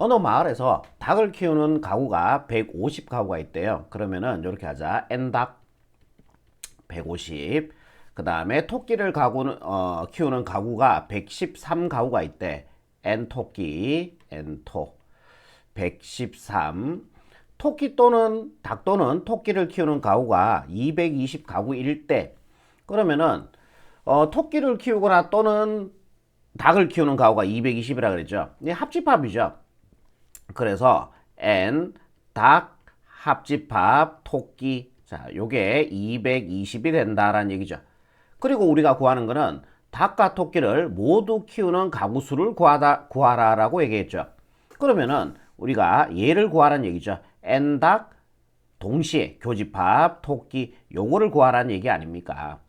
어느 마을에서 닭을 키우는 가구가 150 가구가 있대요. 그러면은 이렇게 하자. N닭 150. 그 다음에 토끼를 가구는, 어, 키우는 가구가 113 가구가 있대. N 토끼, N 토. 113. 토끼 또는 닭 또는 토끼를 키우는 가구가 220 가구일 때 그러면은 어, 토끼를 키우거나 또는 닭을 키우는 가구가 220이라 그랬죠. 이 합집합이죠. 그래서 n 닭 합집합 토끼 자, 요게 220이 된다라는 얘기죠. 그리고 우리가 구하는 거는 닭과 토끼를 모두 키우는 가구 수를 구하다 구하라라고 얘기했죠. 그러면은 우리가 얘를 구하라는 얘기죠. n 닭 동시에 교집합 토끼 요거를 구하라는 얘기 아닙니까?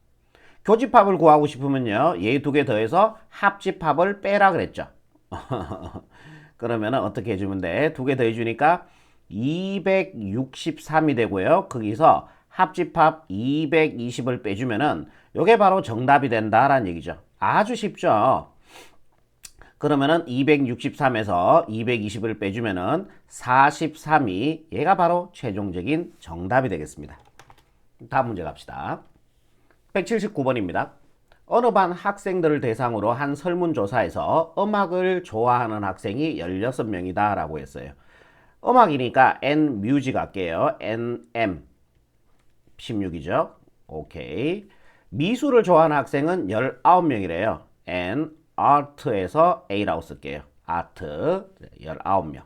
교집합을 구하고 싶으면요. 얘 두 개 더해서 합집합을 빼라 그랬죠. 그러면 어떻게 해주면 돼? 두 개 더 해주니까 263이 되고요. 거기서 합집합 220을 빼주면은 요게 바로 정답이 된다라는 얘기죠. 아주 쉽죠. 그러면은 263에서 220을 빼주면은 43이 얘가 바로 최종적인 정답이 되겠습니다. 다음 문제 갑시다. 179번입니다. 어느 반 학생들을 대상으로 한 설문조사에서 음악을 좋아하는 학생이 16명이다 라고 했어요. 음악이니까 N 뮤직 할게요. NM 16이죠. 오케이. 미술을 좋아하는 학생은 19명이래요. N 아트에서 A라고 쓸게요. 아트 19명.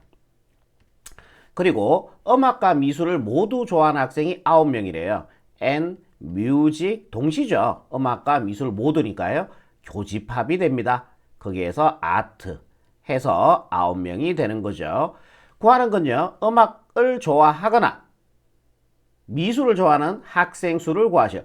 그리고 음악과 미술을 모두 좋아하는 학생이 9명이래요. N 뮤직 동시죠. 음악과 미술 모두니까요. 교집합이 됩니다. 거기에서 아트 해서 9명이 되는 거죠. 구하는 건요. 음악을 좋아하거나 미술을 좋아하는 학생 수를 구하셔.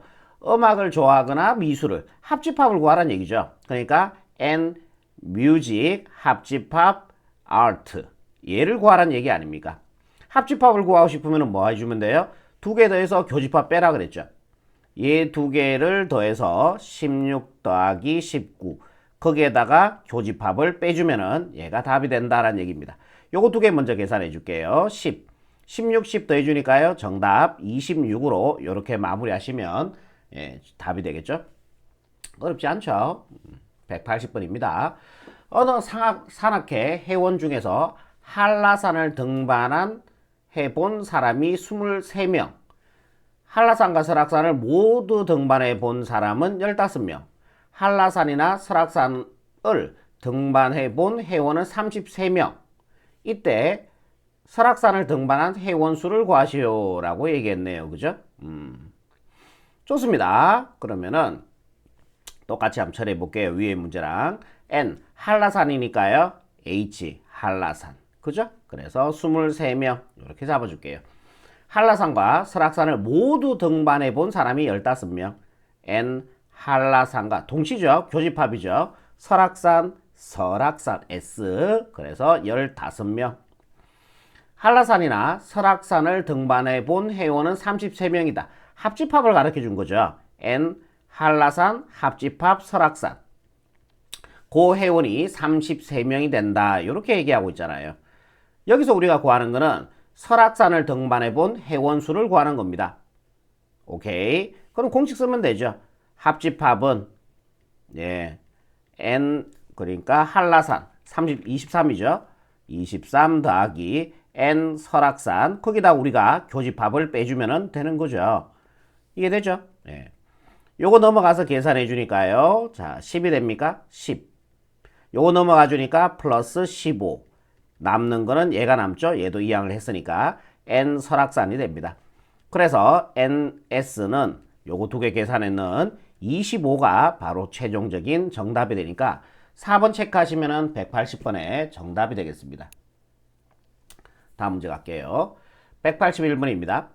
음악을 좋아하거나 미술을 합집합을 구하라는 얘기죠. 그러니까 and music 합집합 art 얘를 구하라는 얘기 아닙니까? 합집합을 구하고 싶으면 뭐 해주면 돼요? 두 개 더해서 교집합 빼라 그랬죠. 얘두 개를 더해서 16 더하기 19 거기에다가 교집합을 빼주면은 얘가 답이 된다라는 얘기입니다. 요거 두 개 먼저 계산해 줄게요. 10 16, 10 더해주니까요. 정답 26으로 이렇게 마무리하시면 예, 답이 되겠죠. 어렵지 않죠. 180번입니다. 어느 상악, 산악회 회원 중에서 한라산을 등반한 해본 사람이 23명, 한라산과 설악산을 모두 등반해 본 사람은 15명, 한라산이나 설악산을 등반해 본 회원은 33명. 이때 설악산을 등반한 회원 수를 구하시오라고 얘기했네요. 그죠? 음. 좋습니다. 그러면은 똑같이 한번 처리해 볼게요. 위에 문제랑 N 한라산이니까요. H 한라산. 그죠? 그래서 23명 이렇게 잡아 줄게요. 한라산과 설악산을 모두 등반해 본 사람이 15명. N 한라산과 동시죠. 교집합이죠. 설악산, 설악산 S. 그래서 15명. 한라산이나 설악산을 등반해 본 회원은 33명이다. 합집합을 가르쳐 준 거죠. N 한라산, 합집합, 설악산. 고 회원이 33명이 된다. 이렇게 얘기하고 있잖아요. 여기서 우리가 구하는 거는 설악산을 등반해 본 회원 수를 구하는 겁니다. 오케이. 그럼 공식 쓰면 되죠. 합집합은 예. n 그러니까 한라산 30 23이죠. 23 더하기 n 설악산 거기다 우리가 교집합을 빼주면 되는 거죠. 이게 되죠? 예. 요거 넘어가서 계산해 주니까요. 자, 10이 됩니까? 10. 요거 넘어가 주니까 플러스 15. 남는 거는 얘가 남죠? 얘도 이항을 했으니까 n 설악산이 됩니다. 그래서 ns는 요거 두 개 계산에는 25가 바로 최종적인 정답이 되니까 4번 체크하시면 180번에 정답이 되겠습니다. 다음 문제 갈게요. 181번입니다.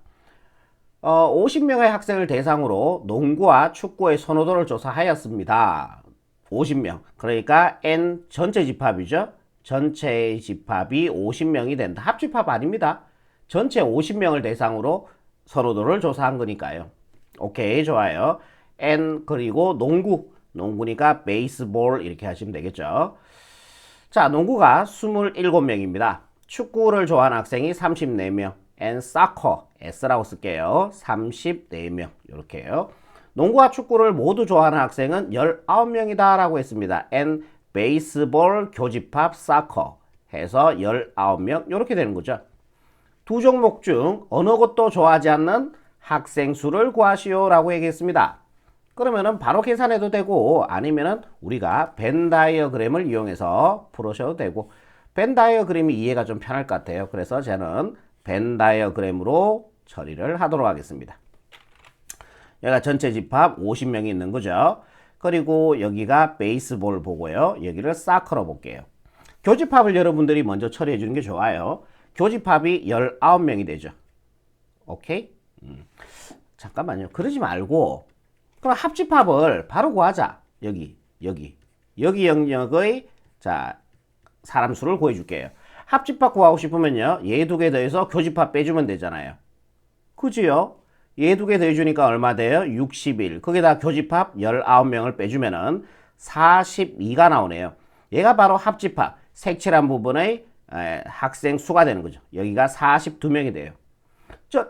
어, 50명의 학생을 대상으로 농구와 축구의 선호도를 조사하였습니다. 50명. 그러니까 N 전체 집합이죠. 전체 집합이 50명이 된다. 합집합 아닙니다. 전체 50명을 대상으로 선호도를 조사한 거니까요. 오케이, 좋아요. N 그리고 농구. 농구니까 베이스볼 이렇게 하시면 되겠죠. 자, 농구가 27명입니다. 축구를 좋아하는 학생이 34명. and soccer, S라고 쓸게요. 34명. 이렇게요. 농구와 축구를 모두 좋아하는 학생은 19명이다 라고 했습니다. Baseball, 교집합, soccer 해서 19명. 이렇게 되는 거죠. 두 종목 중 어느 것도 좋아하지 않는 학생 수를 구하시오 라고 얘기했습니다. 그러면은 바로 계산해도 되고 아니면은 우리가 벤 다이어그램을 이용해서 풀으셔도 되고 벤 다이어그램이 이해가 좀 편할 것 같아요. 그래서 저는 벤 다이어그램으로 처리를 하도록 하겠습니다. 여기가 전체 집합 50명이 있는 거죠. 그리고 여기가 베이스볼 보고요. 여기를 사커로 볼게요. 교집합을 여러분들이 먼저 처리해 주는 게 좋아요. 교집합이 19명이 되죠. 오케이? 음. 잠깐만요. 그러지 말고 그럼 합집합을 바로 구하자. 여기, 여기. 여기 영역의 자 사람 수를 구해 줄게요. 합집합 구하고 싶으면요. 얘 두 개 더해서 교집합 빼주면 되잖아요. 그지요? 얘 두 개 더해주니까 얼마 돼요? 61. 거기다 교집합 19명을 빼주면은 42가 나오네요. 얘가 바로 합집합, 색칠한 부분의 에, 학생 수가 되는 거죠. 여기가 42명이 돼요. 저,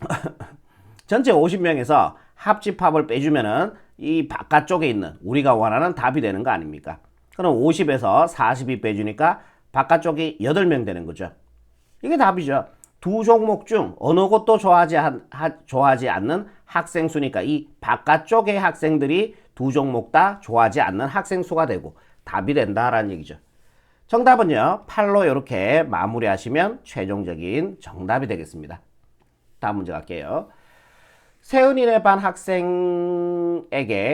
전체 50명에서 합집합을 빼주면은 이 바깥쪽에 있는 우리가 원하는 답이 되는 거 아닙니까? 그럼 50에서 42 빼주니까 바깥쪽이 8명 되는 거죠. 이게 답이죠. 두 종목 중 어느 것도 좋아하지, 한, 하, 좋아하지 않는 학생 수니까 이 바깥쪽의 학생들이 두 종목 다 좋아하지 않는 학생 수가 되고 답이 된다라는 얘기죠. 정답은요. 8로 이렇게 마무리하시면 최종적인 정답이 되겠습니다. 다음 문제 갈게요. 세은이네 반 학생에게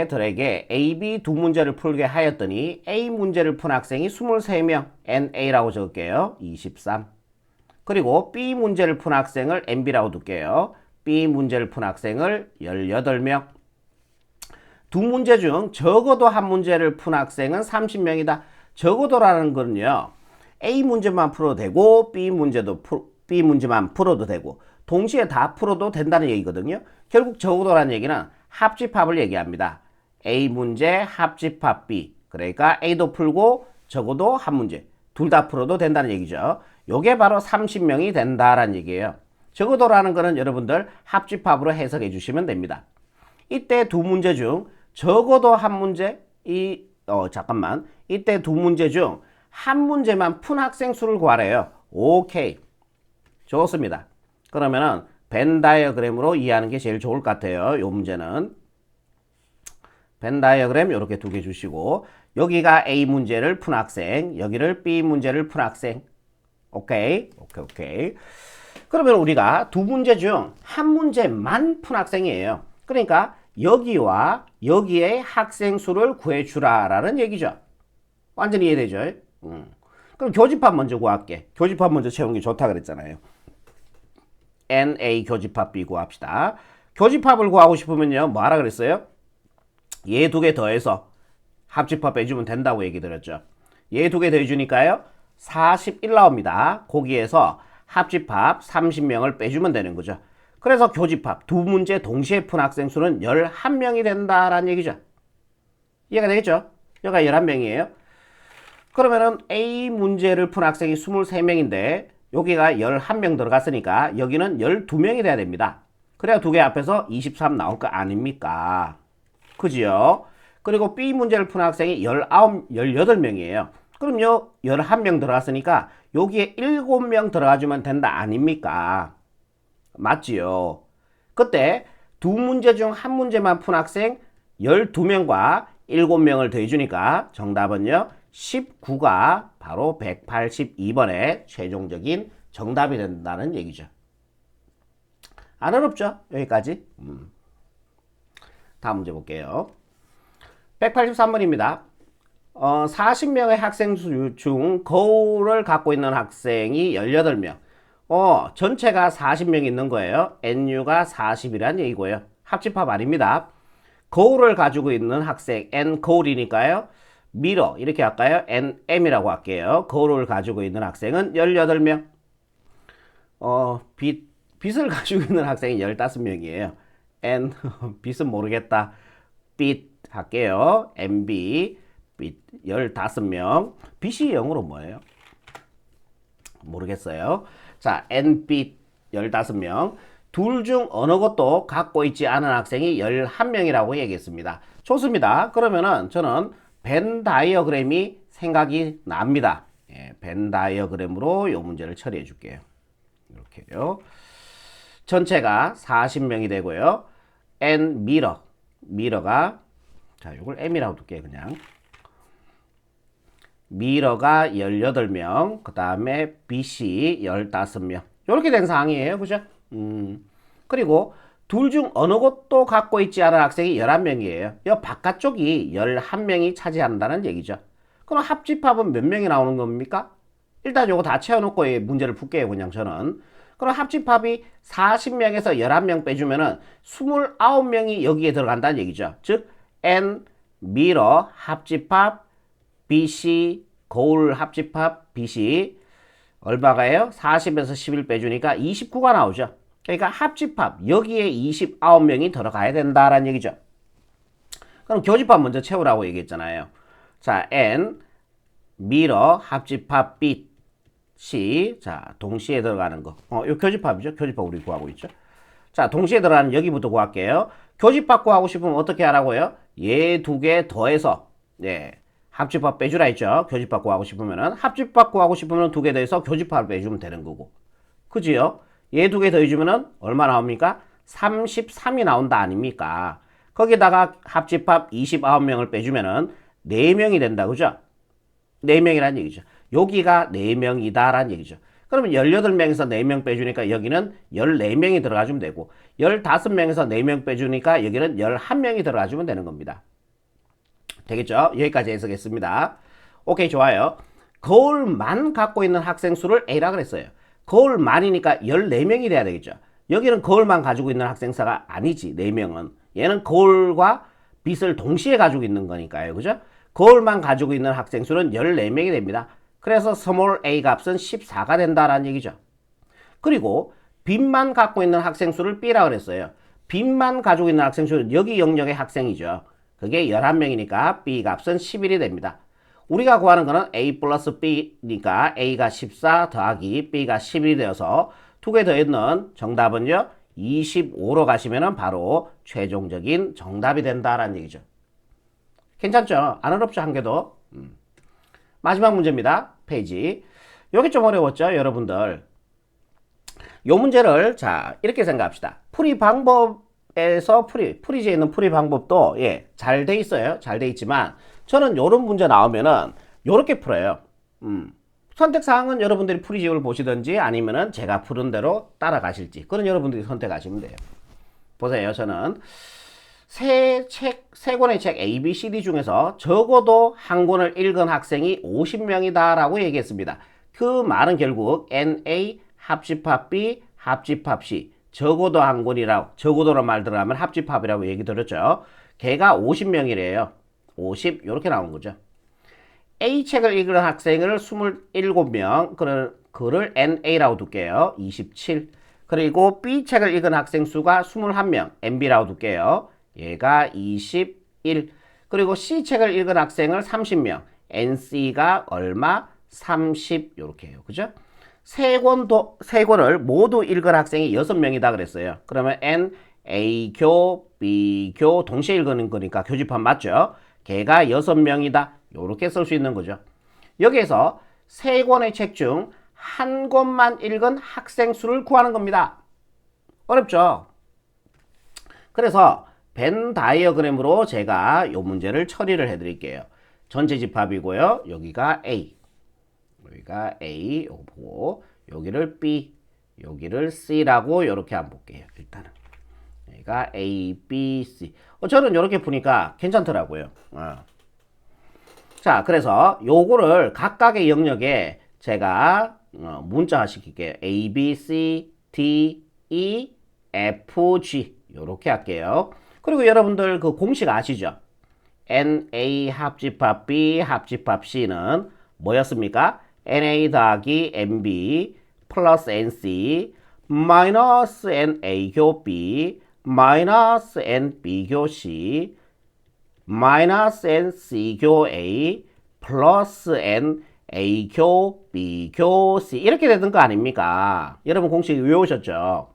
들에게 A, B 두 문제를 풀게 하였더니 A 문제를 푼 학생이 23명, NA라고 적을게요. 23. 그리고 B 문제를 푼 학생을 NB라고 둘게요. B 문제를 푼 학생을 18명. 두 문제 중 적어도 한 문제를 푼 학생은 30명이다. 적어도라는 거는요. A 문제만 풀어도 되고 B 문제도 풀, B 문제만 풀어도 되고 동시에 다 풀어도 된다는 얘기거든요. 결국 적어도라는 얘기는 합집합을 얘기합니다. A 문제 합집합 B. 그러니까 A도 풀고 적어도 한 문제. 둘 다 풀어도 된다는 얘기죠. 요게 바로 30명이 된다라는 얘기예요. 적어도라는 거는 여러분들 합집합으로 해석해 주시면 됩니다. 이때 두 문제 중 적어도 한 문제 이 어 잠깐만 이때 두 문제 중 한 문제만 푼 학생 수를 구하래요. 오케이 좋습니다. 그러면은 벤 다이어그램으로 이해하는 게 제일 좋을 것 같아요. 요 문제는 벤 다이어그램 이렇게 두 개 주시고 여기가 A 문제를 푼 학생, 여기를 B 문제를 푼 학생. 오케이, 오케이, 오케이. 그러면 우리가 두 문제 중 한 문제만 푼 학생이에요. 그러니까 여기와 여기의 학생 수를 구해주라라는 얘기죠. 완전히 이해되죠? 음. 그럼 교집합 먼저 구할게. 교집합 먼저 채우는 게 좋다 그랬잖아요. NA 교집합 B 구합시다. 교집합을 구하고 싶으면요. 뭐 하라 그랬어요? 얘 두 개 더해서 합집합 빼주면 된다고 얘기 드렸죠. 얘 두 개 더해주니까요. 41 나옵니다. 거기에서 합집합 30명을 빼주면 되는 거죠. 그래서 교집합 두 문제 동시에 푼 학생 수는 11명이 된다라는 얘기죠. 이해가 되겠죠? 여기가 11명이에요. 그러면은 A 문제를 푼 학생이 23명인데 여기가 11명 들어갔으니까 여기는 12명이 돼야 됩니다. 그래야 두 개 앞에서 23 나올 거 아닙니까? 그지요? 그리고 B 문제를 푼 학생이 19, 18명이에요. 그럼요, 11명 들어갔으니까 여기에 7명 들어가주면 된다 아닙니까? 맞지요? 그때 두 문제 중 한 문제만 푼 학생 12명과 7명을 더해주니까 정답은요, 19가 바로 182번의 최종적인 정답이 된다는 얘기죠. 안 어렵죠? 여기까지. 음. 다음 문제 볼게요. 183번입니다. 어, 40명의 학생 중 거울을 갖고 있는 학생이 18명. 어, 전체가 40명 있는 거예요. NU가 40이란 얘기고요. 합집합 아닙니다. 거울을 가지고 있는 학생, N 거울이니까요. 미러 이렇게 할까요? NM이라고 할게요. 거울을 가지고 있는 학생은 18명. 어, 빛, 빛을 가지고 있는 학생이 15명이에요. N, 빛은 모르겠다. 빛 할게요. MB, 빛 15명. 빛이 영어로 뭐예요? 모르겠어요. 자, NB 15명. 둘 중 어느 것도 갖고 있지 않은 학생이 11명이라고 얘기했습니다. 좋습니다. 그러면은 저는 벤 다이어그램이 생각이 납니다. 예, 벤 다이어그램으로 이 문제를 처리해 줄게요. 이렇게요. 전체가 40명이 되고요. N 미러. 미러가 자, 이걸 M이라고 둘게요, 그냥. 미러가 18명, 그 다음에 BC 15명. 이렇게 된 상황이에요. 그죠? 음. 그리고 둘 중 어느 것도 갖고 있지 않은 학생이 11명이에요. 이 바깥쪽이 11명이 차지한다는 얘기죠. 그럼 합집합은 몇 명이 나오는 겁니까? 일단 요거 다 채워놓고 문제를 풀게요. 그냥 저는. 그럼 합집합이 40명에서 11명 빼주면은 29명이 여기에 들어간다는 얘기죠. 즉, N, 미러, 합집합, BC, 거울 합집합, BC, 얼마가예요? 40에서 11 빼주니까 29가 나오죠. 그러니까 합집합, 여기에 29명이 들어가야 된다라는 얘기죠. 그럼 교집합 먼저 채우라고 얘기했잖아요. 자, N, 미러, 합집합, B, C. 자, 동시에 들어가는 거. 어, 요 교집합이죠. 교집합 우리 구하고 있죠. 자, 동시에 들어가는 여기부터 구할게요. 교집합 구하고 싶으면 어떻게 하라고요? 얘 두 개 더해서, 예. 합집합 빼주라 했죠. 교집합 구하고 싶으면은. 합집합 구하고 싶으면 두 개 더해서 교집합을 빼주면 되는 거고. 그지요? 얘 두 개 더해주면은 얼마 나옵니까? 33이 나온다 아닙니까? 거기다가 합집합 29명을 빼주면은 4명이 된다. 그죠? 4명이라는 얘기죠. 여기가 4명이다라는 얘기죠. 그러면 18명에서 4명 빼주니까 여기는 14명이 들어가주면 되고 15명에서 4명 빼주니까 여기는 11명이 들어가주면 되는 겁니다. 되겠죠? 여기까지 해석했습니다. 오케이 좋아요. 거울만 갖고 있는 학생 수를 A라 그랬어요. 거울만이니까 14명이 돼야 되겠죠. 여기는 거울만 가지고 있는 학생사가 아니지 4명은. 얘는 거울과 빛을 동시에 가지고 있는 거니까요. 그죠? 거울만 가지고 있는 학생 수는 14명이 됩니다. 그래서 스몰 a 값은 14가 된다라는 얘기죠. 그리고 빛만 갖고 있는 학생 수를 B라 그랬어요. 빛만 가지고 있는 학생 수는 여기 영역의 학생이죠. 그게 11명이니까 B 값은 11이 됩니다. 우리가 구하는 거는 A 플러스 B니까 A가 14 더하기 B가 11이 되어서 두 개 더했는 정답은요. 25로 가시면 바로 최종적인 정답이 된다라는 얘기죠. 괜찮죠? 안 어렵죠? 한 개도. 음. 마지막 문제입니다. 페이지. 여기 좀 어려웠죠? 여러분들. 요 문제를 자 이렇게 생각합시다. 풀이 방법에서 풀이 풀이지에 있는 풀이 방법도 예, 잘 돼 있어요. 잘 돼 있지만 저는 요런 문제 나오면은 요렇게 풀어요. 음. 선택 사항은 여러분들이 풀이지를 보시든지 아니면은 제가 푸른 대로 따라가실지 그런 여러분들이 선택하시면 돼요. 보세요. 저는 세 책, 세 권의 책 A, B, C, D 중에서 적어도 한 권을 읽은 학생이 50명이다 라고 얘기했습니다. 그 말은 결국 NA 합집합 B 합집합 C 적어도 한 권이라고 적어도로 말 들어가면 합집합이라고 얘기 들었죠. 걔가 50명이래요. 50 이렇게 나오는 거죠. A 책을 읽은 학생을 27명 그를, 그를 NA라고 둘게요. 27 그리고 B 책을 읽은 학생 수가 21명 MB라고 둘게요. 얘가 21 그리고 C 책을 읽은 학생을 30명 NC가 얼마? 30 이렇게 해요. 그죠? 세 권도 세 권을 모두 읽은 학생이 6명이다 그랬어요. 그러면 N A교, B교 동시에 읽는 거니까 교집합 맞죠? 걔가 6명이다. 이렇게 쓸 수 있는 거죠. 여기에서 세 권의 책 중 한 권만 읽은 학생 수를 구하는 겁니다. 어렵죠? 그래서 벤 다이어그램으로 제가 이 문제를 처리를 해 드릴게요. 전체 집합이고요. 여기가 A. 여기가 A 요거 보고 여기를 B, 여기를 C라고 이렇게 한번 볼게요. 일단은 여기가 A, B, C. 어, 저는 이렇게 푸니까 괜찮더라고요. 어. 자, 그래서 요거를 각각의 영역에 제가 어, 문자화 시킬게요. A, B, C, D, E, F, G 이렇게 할게요. 그리고 여러분들 그 공식 아시죠? NA 합집합 B 합집합 C는 뭐였습니까? NA 더하기 NB 플러스 NC 마이너스 NA교 B 마이너스 NB교 C 마이너스 NC교 A 플러스 A교, B교, C 이렇게 되는 거 아닙니까? 여러분 공식 외우셨죠?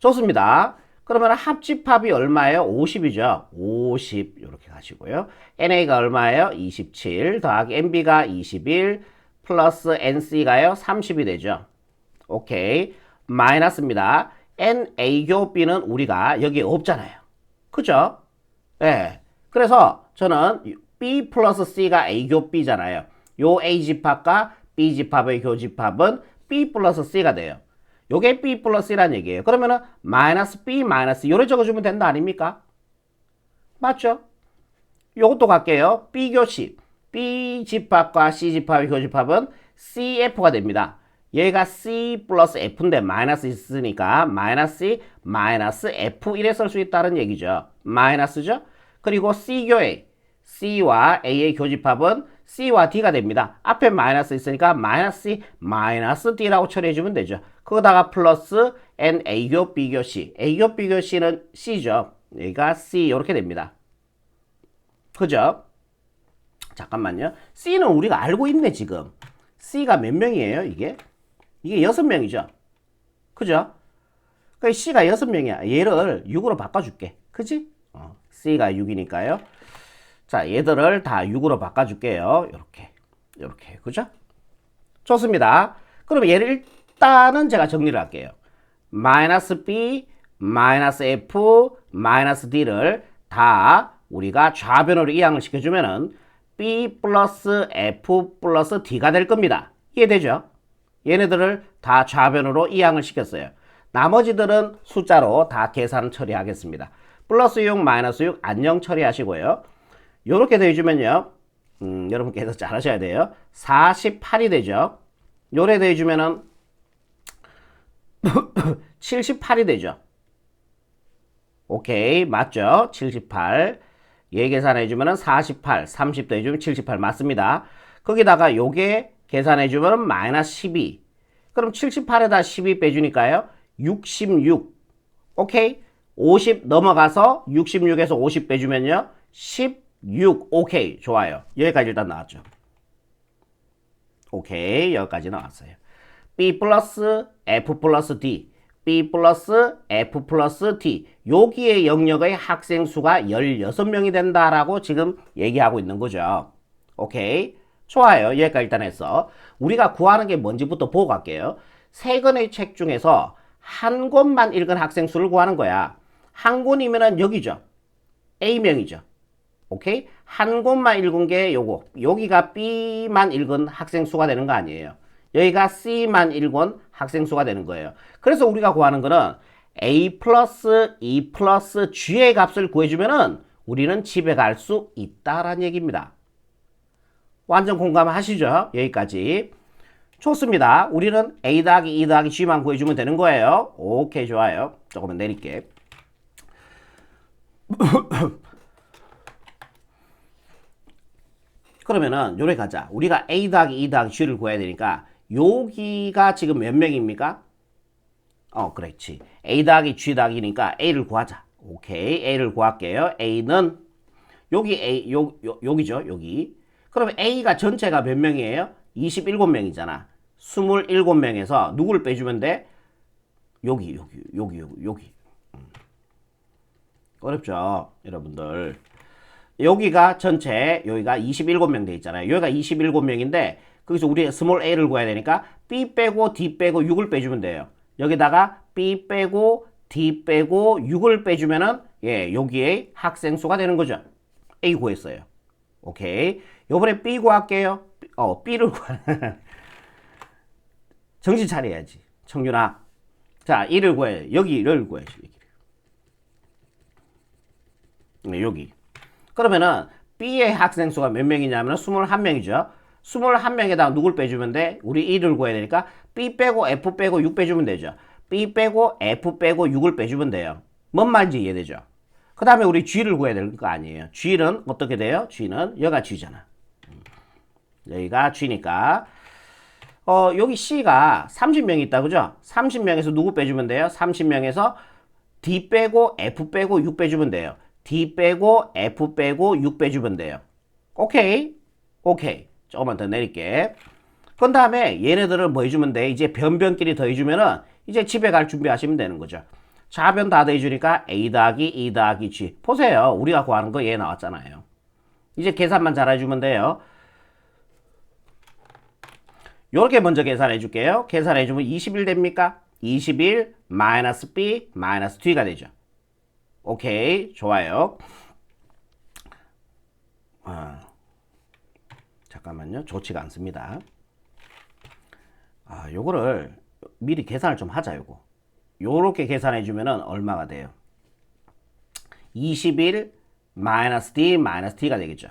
좋습니다. 그러면 합집합이 얼마예요? 50이죠. 50 이렇게 가시고요. NA가 얼마예요? 27 더하기 NB가 21 플러스 NC가요? 30이 되죠. 오케이. 마이너스입니다. NA교 B는 우리가 여기에 없잖아요. 그죠? 예. 네. 그래서 저는 B 플러스 C가 A교 B잖아요. 요 A집합과 B집합의 교집합은 B 플러스 C가 돼요. 요게 B 플러스라는 얘기예요. 그러면은 마이너스 B 마이너스 요래 적어주면 된다 아닙니까? 맞죠? 요것도 갈게요. B교집. B집합과 C집합의 교집합은 CF가 됩니다. 얘가 C 플러스 F인데 마이너스 있으니까 마이너스 마이너스 F 이래 쓸 수 있다는 얘기죠. 마이너스죠? 그리고 C교의 C와 A의 교집합은 C와 D가 됩니다. 앞에 마이너스 있으니까 마이너스 C, 마이너스 D라고 처리해주면 되죠. 거기다가 플러스 N A교 B교 C. A교 B교 C는 C죠. 여기가 C 이렇게 됩니다. 그죠? 잠깐만요. C는 우리가 알고 있네 지금. C가 몇 명이에요 이게? 이게 여섯 명이죠. 그죠? 그러니까 C가 여섯 명이야. 얘를 6으로 바꿔줄게. 그지? 어, C가 6이니까요. 자, 얘들을 다 6으로 바꿔줄게요. 이렇게. 이렇게. 그죠? 좋습니다. 그럼 얘를 일단은 제가 정리를 할게요. 마이너스 B, 마이너스 F, 마이너스 D를 다 우리가 좌변으로 이항을 시켜주면은 B 플러스 F 플러스 D가 될 겁니다. 이해되죠? 얘네들을 다 좌변으로 이항을 시켰어요. 나머지들은 숫자로 다 계산 처리하겠습니다. 플러스 6, 마이너스 6 안녕 처리하시고요. 이렇게 더해주면요. 음, 여러분께서 잘 하셔야 돼요. 48이 되죠. 요래 더해주면은 78이 되죠. 오케이. 맞죠? 78. 얘 계산해주면은 48, 30 더해주면 78 맞습니다. 거기다가 요게 계산해주면 마이너스 12. 그럼 78에다 12 빼주니까요. 66. 오케이. 50 넘어가서 66에서 50 빼주면요. 16. 오케이. 좋아요. 여기까지 일단 나왔죠. 오케이. 여기까지 나왔어요. B 플러스 F 플러스 D. B 플러스 F 플러스 T. 여기에 영역의 학생 수가 16명이 된다라고 지금 얘기하고 있는 거죠. 오케이. 좋아요. 여기까지 일단 했어. 우리가 구하는 게 뭔지부터 보고 갈게요. 세 권의 책 중에서 한 권만 읽은 학생 수를 구하는 거야. 한 권이면은 여기죠. A명이죠. 오케이? 한 권만 읽은 게 요거. 여기가 B만 읽은 학생 수가 되는 거 아니에요. 여기가 C만 읽은 학생 수가 되는 거예요. 그래서 우리가 구하는 거는 A 플러스 E 플러스 G의 값을 구해주면은 우리는 집에 갈 수 있다라는 얘기입니다. 완전 공감하시죠? 여기까지. 좋습니다. 우리는 A 더하기 E 더하기 G만 구해주면 되는 거예요. 오케이, 좋아요. 조금만 내릴게. 그러면은 요래 가자. 우리가 A 더하기 E 더하기 G를 구해야 되니까 여기가 지금 몇 명입니까? 어, 그렇지. A 더하기 G 더하기니까 A를 구하자. 오케이. A를 구할게요. A는 여기 A 요, 요 여기죠. 여기. 그러면 A가 전체가 몇 명이에요? 27명이잖아. 27명에서 누구를 빼주면 돼? 여기, 여기, 여기, 여기, 여기. 음. 어렵죠, 여러분들. 여기가 전체, 여기가 27명 돼 있잖아요. 여기가 27명인데, 거기서 우리 스몰 a를 구해야 되니까 b 빼고 d 빼고 6을 빼주면 돼요. 여기다가 b 빼고 d 빼고 6을 빼주면은, 예, 여기에 학생 수가 되는 거죠. a 구했어요. 오케이. 요번에 B 구할게요. 어, B를 구하 정신 차려야지. 청준아. 자, 1을 구해. 여기를 구해야지. 네, 여기. 그러면은 B의 학생 수가 몇 명이냐면 21명이죠. 21명에다가 누굴 빼주면 돼? 우리 1을 구해야 되니까 B 빼고 F 빼고 6 빼주면 되죠. B 빼고 F 빼고 6을 빼주면 돼요. 뭔 말인지 이해되죠? 그 다음에 우리 G를 구해야 될 거 아니에요. G는 어떻게 돼요? G는 여가 G잖아. 여기가 G니까 어 여기 C가 30명이 있다 그죠? 30명에서 누구 빼주면 돼요? 30명에서 D 빼고 F 빼고 6 빼주면 돼요. D 빼고 F 빼고 6 빼주면 돼요. 오케이? 오케이. 조금만 더 내릴게. 그 다음에 얘네들을 뭐 해주면 돼? 이제 변변끼리 더해주면은 이제 집에 갈 준비하시면 되는 거죠. 좌변 다 더해주니까 A 더하기 E 더하기 G. 보세요. 우리가 구하는 거 얘 나왔잖아요. 이제 계산만 잘 해주면 돼요. 요렇게 먼저 계산해 줄게요. 계산해 주면 21 됩니까? 21 마이너스 B 마이너스 D가 되죠. 오케이. 좋아요. 아, 잠깐만요. 좋지가 않습니다. 아, 요거를 미리 계산을 좀 하자, 요거. 요렇게 계산해 주면은 얼마가 돼요? 21 마이너스 D 마이너스 T가 되겠죠.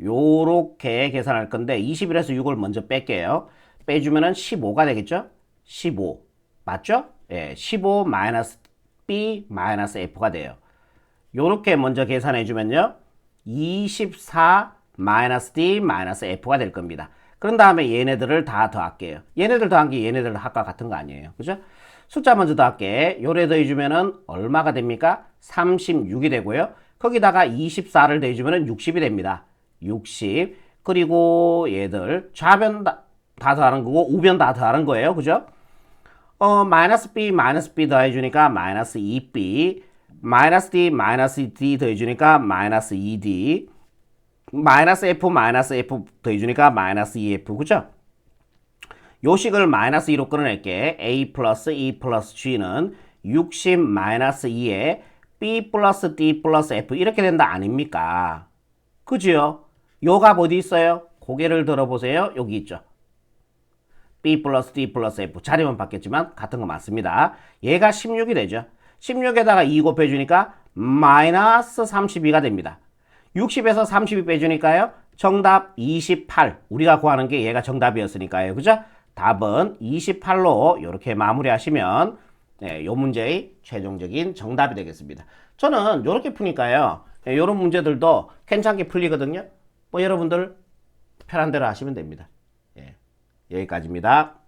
요렇게 계산할 건데 21에서 6을 먼저 뺄게요. 빼주면은 15가 되겠죠? 15. 맞죠? 예, 15 마이너스 B 마이너스 F가 돼요. 요렇게 먼저 계산해 주면요. 24 마이너스 D 마이너스 F가 될 겁니다. 그런 다음에 얘네들을 다 더할게요. 얘네들 더한 게 얘네들 아까 같은 거 아니에요. 그죠? 숫자 먼저 더할게. 요래 더해주면은 얼마가 됩니까? 36이 되고요. 거기다가 24를 더해주면은 60이 됩니다. 60. 그리고 얘들 좌변 다, 다 더하는 거고 우변 다 더하는 거예요. 그죠? 어, 마이너스 B, 마이너스 B 더해주니까 마이너스 2B, 마이너스 D, 마이너스 D 더해주니까 마이너스 2D, 마이너스 F, 마이너스 F 더해주니까 마이너스 2F, 그죠? 요 식을 마이너스 2로 끌어낼게. A 플러스 E 플러스 G는 60 마이너스 2에 B 플러스 D 플러스 F 이렇게 된다 아닙니까? 그죠? 요가 어디 있어요? 고개를 들어보세요. 여기 있죠. B 플러스 D 플러스 F 자리만 바뀌었지만 같은 거 맞습니다. 얘가 16이 되죠. 16에다가 2 곱해주니까 마이너스 32가 됩니다. 60에서 32 빼주니까요. 정답 28. 우리가 구하는 게 얘가 정답이었으니까요. 그죠? 답은 28로 이렇게 마무리하시면 네, 요 문제의 최종적인 정답이 되겠습니다. 저는 이렇게 푸니까요. 이런 문제들도 괜찮게 풀리거든요. 뭐 여러분들 편한 대로 하시면 됩니다. 예, 여기까지입니다.